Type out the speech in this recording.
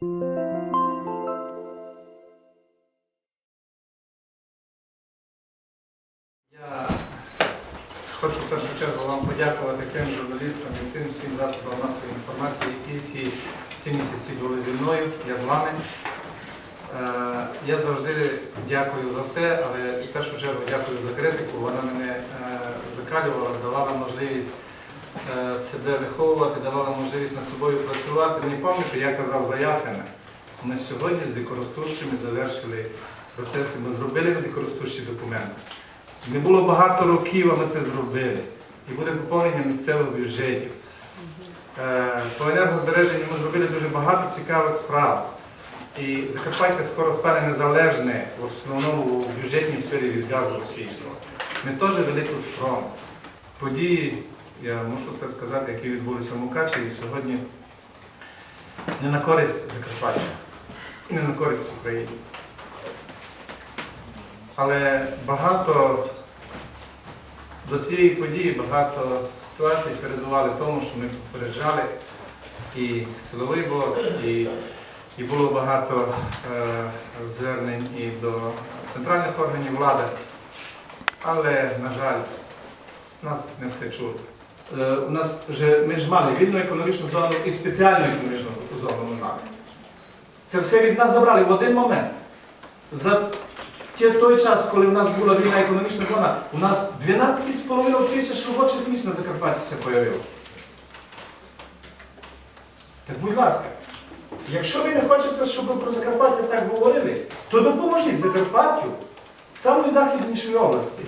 Я хочу в першу чергу вам подякувати тим журналістам і тим всім засобам масової інформації, які всі ці місяці були зі мною, я з вами. Е, Я завжди дякую за все, але в першу чергу дякую за критику. Вона мене е, закалювала, давала можливість себе виховувати, давала можливість над собою працювати. Ви не пам'ятаєте, я казав за Яхина. Ми сьогодні з дикоростущими завершили процеси. Ми зробили дикоростущі документи. Не було багато років, а ми це зробили. І буде поповнення місцевих бюджетів. По енергозбереженню ми зробили дуже багато цікавих справ. І Закарпаття скоро стане незалежне в основному в бюджетній сфері від газу російського. Ми теж вели тут фронт. Події, я мушу це сказати, які відбулися в Мукачеві сьогодні не на користь Закарпаття, не на користь України. Але багато до цієї події багато ситуацій передували тому, що ми попереджали і силовий блок, і, і було багато е, звернень і до центральних органів влади. Але, на жаль, нас не все чули. Е, у нас вже, ми ж мали вільну економічну зону і спеціальну економічну зону ми мали. Це все від нас забрали в один момент. За той час, коли в нас була вільна економічна зона, у нас 12,5 тисяч робочих місць на Закарпатті появило. Так будь ласка, якщо ви не хочете, щоб про Закарпаття так говорили, то допоможіть Закарпаттю, самої західнішої області,